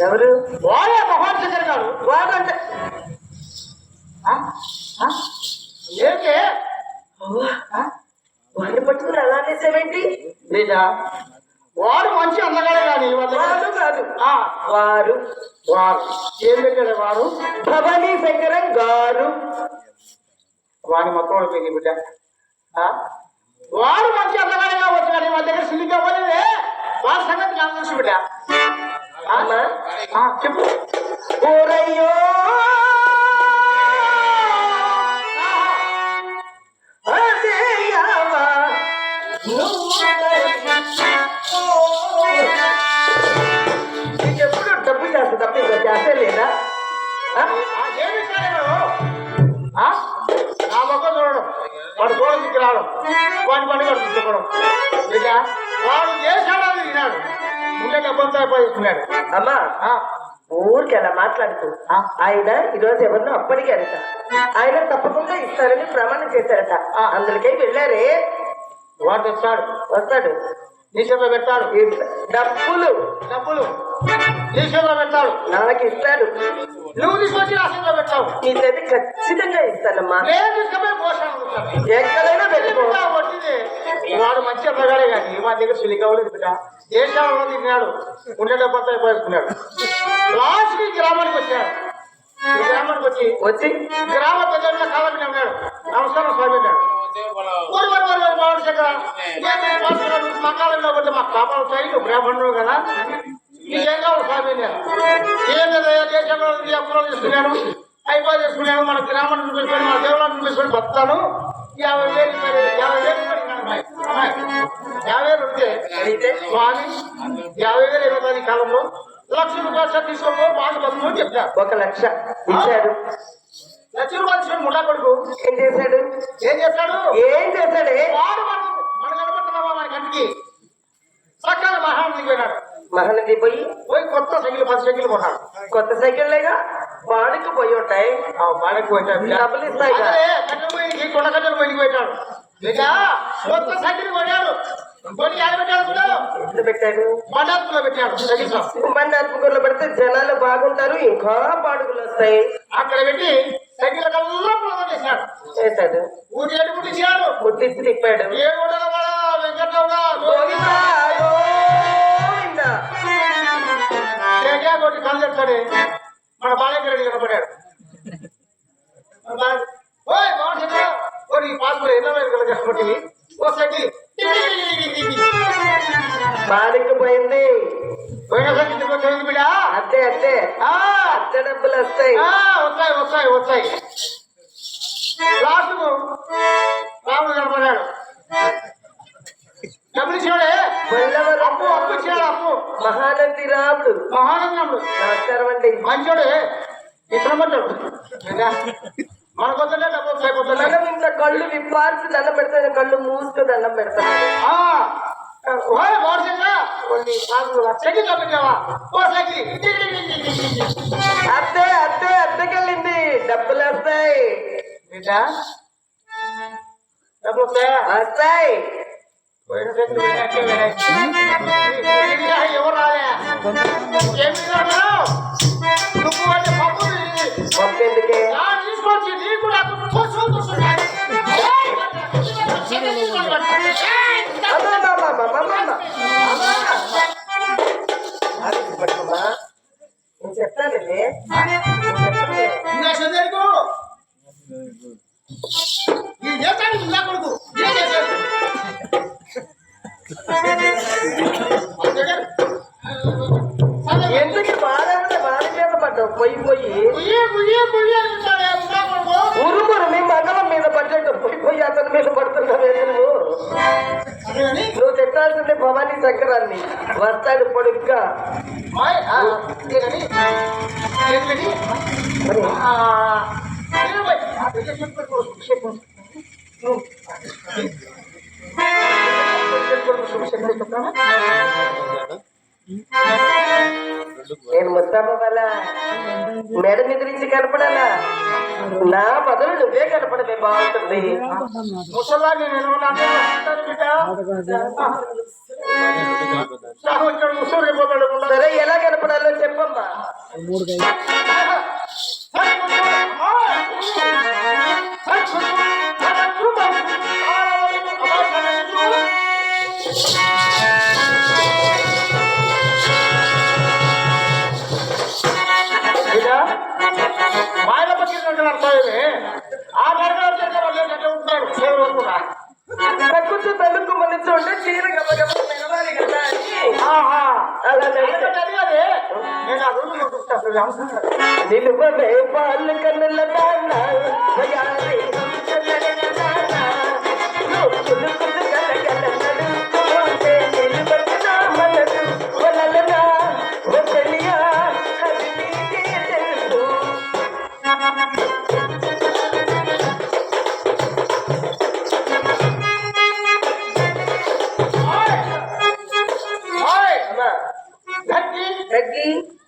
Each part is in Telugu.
ఎవరు? వాడే వాడంటే ఆ? ఆ? ఏంటి? వాడిని పట్టుకుని అలా అనేసేవేంటి? లేదా? వాడు మంచి అందగాడే కానీ వాళ్ళ వాడు కాదు. ఆ, వారు వాడు. ఏం పెట్టాడు వాడు? భవానీ శంకరం గారు. వాడి మొత్తం అయిపోయింది బిడ్డ? వాడు మంచి అందగాడే కావచ్చు కానీ వాళ్ళ దగ్గర సిల్లి కావాలేదే వాడి సంగతి తెలుసు బిడ్డ. చెప్పు. ఓరయ్యో! నీకెప్పుడు డబ్బు చేస్తా తప్ప ఇంకా చేస్తే లేదా? నా మొక్క చూడడం. వాడు గోడకి రావడం వాడి వాడు తీసుకోవడం బిడ్డ వాడు చేశాడని తిన్నాడు ముందే అమ్మా ఊరికి అలా మాట్లాడుతూ. ఆయన ఈరోజు ఎవరినో అప్పడిగారట ఆయన తప్పకుండా ఇస్తారని ప్రమాణం చేశారట. ఆ. అందులోకి వెళ్ళారే. వాడు వస్తాడు. నీ చేతిలో పెడతాడు. డబ్బులు. డబ్బులు. నీ చేతిలో పెడతాడు. నాకు ఇస్తాడు నువ్వు తీసుకొచ్చి పెడతావు. నీ చేతి ఖచ్చితంగా ఇస్తానమ్మా. ఎక్కడైనా పెట్టుకో. వాడు మంచి అన్నగాడే కానీ మా దగ్గర సిలిక అవ్వలేదు బిడ్డ. దేశాలలో తిన్నాడు ఉండే డబ్బంతా అయిపోయించుకున్నాడు లాస్ట్ గ్రామానికి వచ్చాడు. గ్రామానికి వచ్చి వచ్చి? గ్రామ పెద్ద కావాలని ఉన్నాడు నమస్కారం స్వామి అన్నాడు. పాస్టర్ మా కాలంలో కొట్టి మా వచ్చాయి. నువ్వు బ్రాహ్మణుడు కదా. నీకేం కావాలి స్వామి ఏం కదా దేశంలో అప్పులో తీసుకున్నాను అయిపోయి చేసుకున్నాను. మన గ్రామాన్ని చూపించుకొని మన దేవుళ్ళని చూపించుకొని బతాను యాభై వేలు అయితే స్వామి యాభై వేలు ఈ కాలంలో లక్ష రూపాయలు తీసుకోపో బాగా బతుకు అని చెప్తారు ఒక లక్ష ఇచ్చాడు లక్ష రూపాయలు తీసుకొని ముఠా కొడుకు. ఏం చేశాడు? ఏం చేస్తాడు ఏం చేశాడే? వాడు మన కనపడుతున్నావా మన కంటికి సకాల మహానికి పోయినాడు మహానది పోయి పోయి కొత్త సైకిల్ పది సైకిల్ కొన్నాడు. కొత్త సైకిల్ లేగా వాడికి పోయి ఉంటాయి. ఆ బాడకి పోయినాడు డబ్బులు ఇస్తాయిగా. అదే కట్టెలు పోయి కొండ కట్టెలు పోయి పోయినాడు కొత్త సైకిల్ కొన్నాడు. కొని యాడ ఎంత పెట్టాడు. మండపంలో పెట్టాడు. అతుకుల్లో పెడితే జనాలు బాగుంటారు ఇంకా బాడుగులు వస్తాయి. అక్కడ పెట్టి చేశాడు. చేశాడు. ఊరి ఏడు పుట్టించాడు. తిప్పాడు. ఏడు కళ్ళు చెప్తాడే మన బాలయ్య రెడ్డి కనపడాడు. ఓయ్ చంద్ర ఓ నీ ఎన్నో కనపడి ఓ సైకిల్. బాడికి పోయింది పోయిన సైకిల్ ఇంటికి వచ్చేది బిడ్డ అత్తే అత్తే ఆ, అత్తే డబ్బులు వస్తాయి. ఆ, వస్తాయి వస్తాయి వస్తాయి. లాస్ట్ రాముడు కనపడాడు డబ్బులు ఇచ్చాడే మల్లవరం అప్పు అప్పు ఇచ్చాడు అప్పు. మహానంది రాముడు. మహానందముడు నమస్కారం అండి. మంచోడే. ఇతర మంచోడు మనం ఇంకా కళ్ళు విప్పార్చి దండం పెడతాను కళ్ళు మూసుకు దండం పెడతాను అత్తే అత్తే అత్తకెళ్ళింది డబ్బులు వస్తాయి. వస్తాయా? ఎవరు రాలే? చదివేందుకు? ఈ చేశాడు ఇలా కొడుకు. ఎందుకు బాధపడే బాధ మీద పడ్డావు? పోయి పోయి. ఉరుమురు మీ మంగళం మీద పడ్డట్టు పోయి పోయి అతని మీద పడుతున్నావే నువ్వు? అదేని నువ్వు తిట్టాల్సిందే భవానీ చక్రాన్ని వస్తాడు పొడుగ్గా. నేను ముస్తాబా వాళ్ళ మేడ మీద నుంచి కనపడాలా? నా బదులు నువ్వే కనపడమే బాగుంటుంది. ముసలాన్ని సరే ఎలా కనపడాలో చెప్పమ్మా. ప్రకృతి తల్లి కుమ్మలించి ఉంటే చీర గబగబ మెరవాలి కదా అని. అలా నిలువవే పాలు కన్నుల దాన భయాలి Thank you.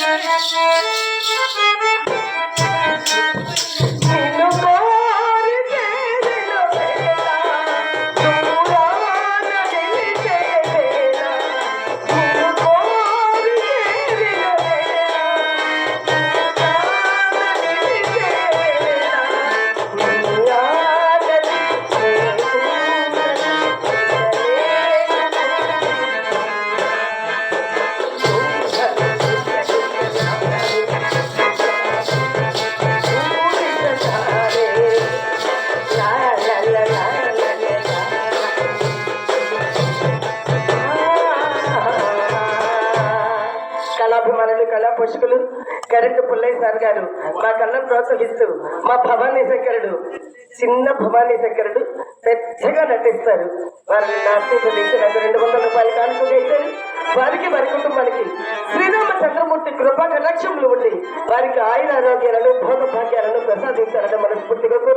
Thank you. అడిగాడు. మా కళ్ళను ప్రోత్సహిస్తూ మా భవానీ శంకరుడు చిన్న భవానీ శంకరుడు పెద్దగా నటిస్తారు. వారిని నాటి నాకు రెండు వందల రూపాయలు కానుకుంటే వారికి వారి కుటుంబానికి శ్రీరామ చంద్రమూర్తి కృపా కలక్ష్యంలో ఉండి వారికి ఆయన ఆరోగ్యాలను భోగ భాగ్యాలను ప్రసాదించాలని మనస్ఫూర్తిగా కోరుకు